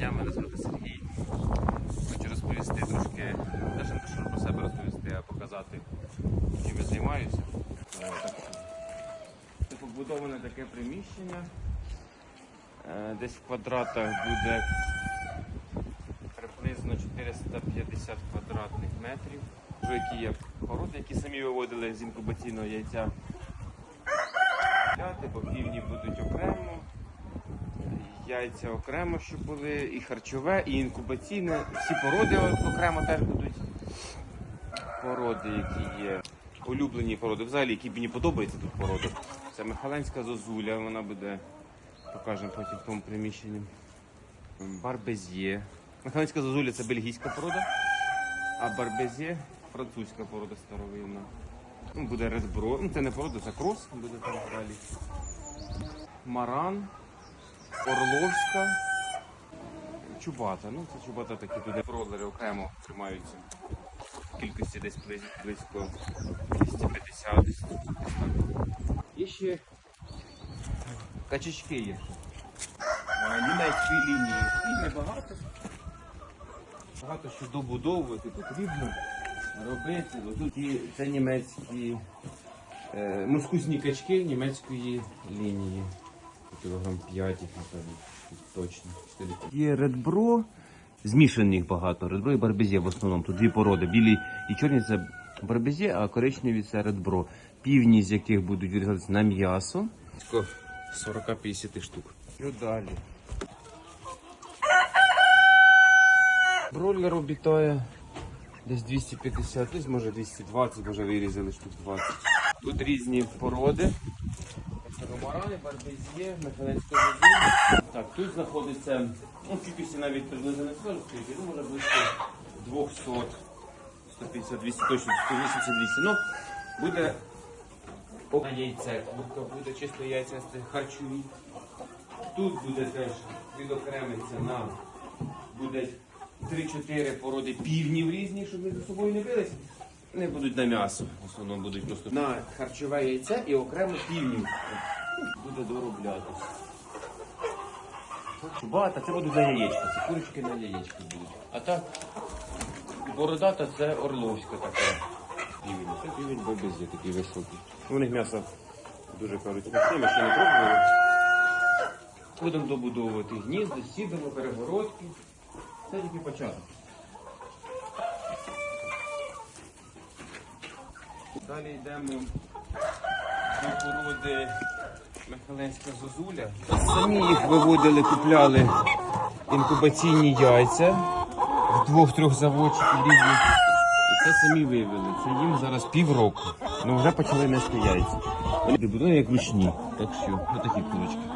дня, мене звати Сергій. Хочу розповісти трошки, навіть не що про себе розповісти, а показати, чим я займаюся. Це побудоване таке приміщення. Е, Десь в квадратах буде приблизно 450 квадратних метрів. Які є породи, які самі виводили з інкубаційного яйця. Ляти, бо півні будуть окремо, яйця окремо, щоб були, і харчове, і інкубаційне. Всі породи окремо теж будуть. Породи, які є. Улюблені породи. Взагалі, які мені подобаються тут породи. Це Михаленська зозуля, вона буде, покажемо потім в тому приміщенні. Барбезє. Михаленська зозуля це бельгійська порода, а барбезє французька порода старовинна. Ну, буде редбро. Ну, це не порода, це крос буде там далі. Маран, Орловська, Чубата. Ну, це чубата такі туди фродлери окремо тримаються. Кількості десь близько 250 десь. Є ще качечки є. Німецької лінії. Їх небагато. Багато що добудовувати потрібно робити. Тут і це німецькі е, мускусні качки німецької лінії. Кілограм 5 їх, напевно, точно. 4. Є редбро, змішаних багато. Редбро і барбезє в основному. Тут дві породи. Білі і чорні це барбезє, а коричневі це редбро. Півні з яких будуть відгадатися на м'ясо. 40-50 штук. Що далі? Бройлер обітає десь 250, десь може 220, може вирізали штук 20. Тут різні породи. Це Ромарани, барбезє, механецька зазуля. Так, тут знаходиться, ну, кількості навіть приблизно не скажу, скільки, ну, може близько 200, 150, 200, точно 180, 200. Ну, буде на яйце, курка буде чисто яйця харчові. Тут буде теж відокремиться на буде 3-4 породи півнів різні, щоб між собою не бились. Не будуть на м'ясо. В основному будуть просто на харчове яйце і окремо півнів. Буде дороблятися. Багато, це будуть за яєчка, це курочки на яєчки будуть. А так, бородата це орловська така. Півень. Це півень бобезі такий високий. У них м'ясо дуже кажуть ми ще не пробували. Будемо добудовувати гнізда, сідемо, перегородки. Це тільки початок. Далі йдемо до породи Михаленська зозуля. Самі їх виводили, купляли інкубаційні яйця в двох-трьох заводчиків різних. І це самі вивели. Це їм зараз півроку. Ну вже почали нести яйця. Вони будуть як ручні. Так що, отакі курочки.